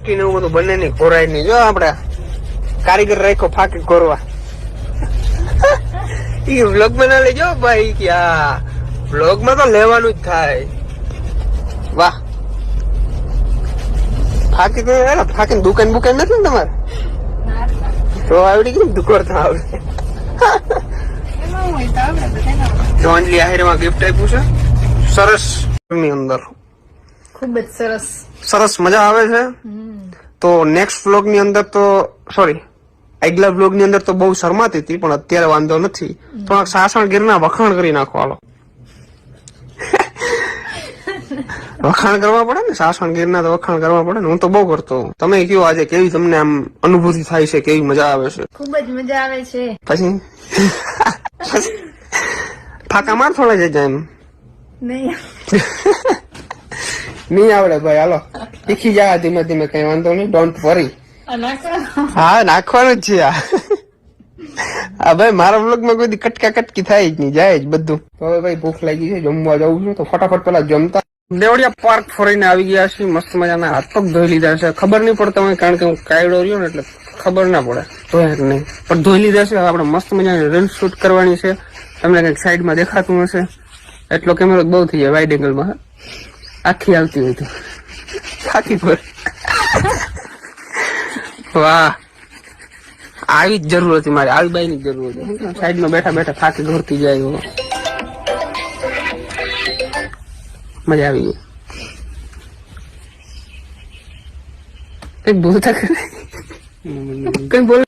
ને એવું બધું બંને ની ખોરાય નહીં જો આપડે કારીગર રાખ્યો ફાકી કોરવા એ વ્લોગમાં ના લેજો ભાઈ કે આ વ્લોગમાં તો લેવાનું જ થાય. વાહ. ફાકી તો એલા ફાકી દુકાન બુકાન નથી ને તમારે? તો આવડી ગયું દુકોર તો આવડે. જોનલી આહિરમાં ગિફ્ટ આપ્યું છે. સરસ. ની અંદર. ખૂબ જ સરસ. સરસ મજા આવે છે. તો નેક્સ્ટ વ્લોગની અંદર તો સોરી આગલા વ્લોગની અંદર તો બહુ શરમાતી હતી પણ અત્યારે વાંધો નથી. થોડાક સાસણ ગીરના વખાણ કરી નાખો હાલો. વખાણ કરવા પડે ને સાસણ ગીરના તો વખાણ કરવા પડે ને હું તો બહુ કરતો તમે કયો આજે કેવી તમને આમ અનુભૂતિ થાય છે કેવી મજા આવે છે? ખૂબ જ મજા આવે છે. પછી? ફાકા માર થોડા જાય એમ. નહીં. નહીં આવડે ભાઈ હાલો. શીખી જાય ધીમે ધીમે કઈ વાંધો નહીં ડોન્ટ વરી હા નાખવાનું જ છે આ. હા ભાઈ મારા બ્લોગમાં કોઈ કટકા કટકી થાય જ નહીં જાય જ બધું. તો હવે ભાઈ ભૂખ લાગી છે જમવા જવું છું તો ફટાફટ પેલા જમતા. દેવડિયા પાર્ક ફરીને આવી ગયા છે મસ્ત મજાના હાથ પગ ધોઈ લીધા છે. ખબર નહીં પડતા હોય કારણ કે હું કાયડો રહ્યો ને એટલે ખબર ના પડે. ધોયા કે નહીં. પણ ધોઈ લીધા છે આપણે મસ્ત મજાની રીલ શૂટ કરવાની છે. તમને કંઈક સાઈડમાં દેખાતું હશે. એટલો કેમેરો બહુ થઈ જાય વાઇડ એંગલમાં આખી આવતી હોય તો. આખી પર વાહ. આવી જ જરૂર હતી મારે. આવી બાઈ ની જરૂર હતી. સાઈડમાં બેઠા બેઠા થાકી ઘરતી જાય. મજા આવી ગઈ. કઈ બોલતા કરે કઈ બોલ